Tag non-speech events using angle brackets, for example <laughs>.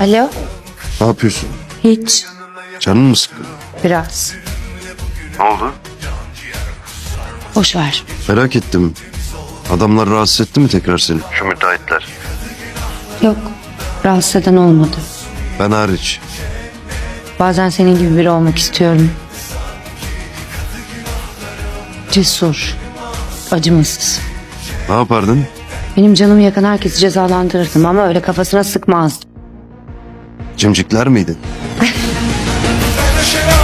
Alo? Ne yapıyorsun? Hiç. Canın mı sıkkın? Biraz. Ne oldu? Boş ver. Merak ettim. Adamlar rahatsız etti mi tekrar seni? Şu müteahhitler. Yok. Rahatsız eden olmadı. Ben hariç. Bazen senin gibi biri olmak istiyorum. Cesur. Acımasız. Ne yapardın? Benim canımı yakan herkesi cezalandırırdım ama öyle kafasına sıkmazdım. Cimcikler miydin? <laughs>